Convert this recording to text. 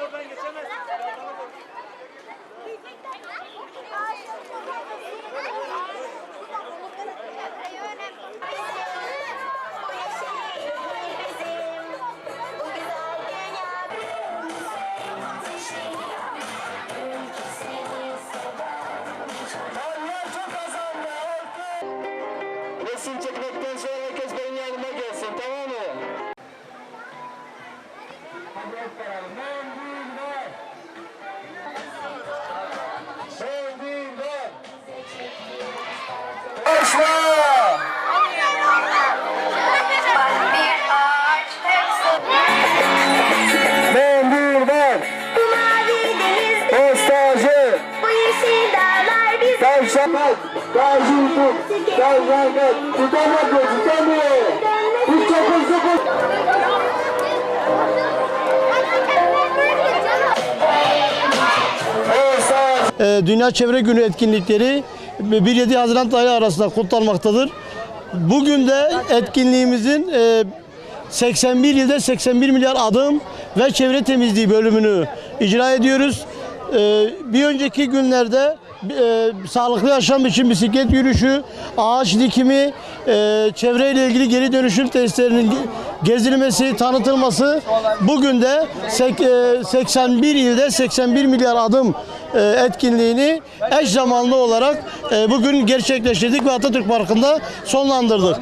oradan geçemez. Resim çekmekten sonra Şafak, Gazi Yusuf, tutamıyor, tutamıyor. Dokuz. Evet, sağ ol. Ee, Dünya Çevre Günü etkinlikleri 1-7 Haziran tarihi arasında kutlanmaktadır. Bugün de etkinliğimizin e, 81 ilde 81 milyar adım ve çevre temizliği bölümünü icra ediyoruz. Ee, Bir önceki günlerde e, sağlıklı yaşam için bisiklet yürüyüşü, ağaç dikimi, e, çevreyle ilgili geri dönüşüm testlerinin ge- gezilmesi, tanıtılması bugün de sek- e, 81 ilde 81 milyar adım e, etkinliğini eş zamanlı olarak e, bugün gerçekleştirdik ve Atatürk Parkı'nda sonlandırdık.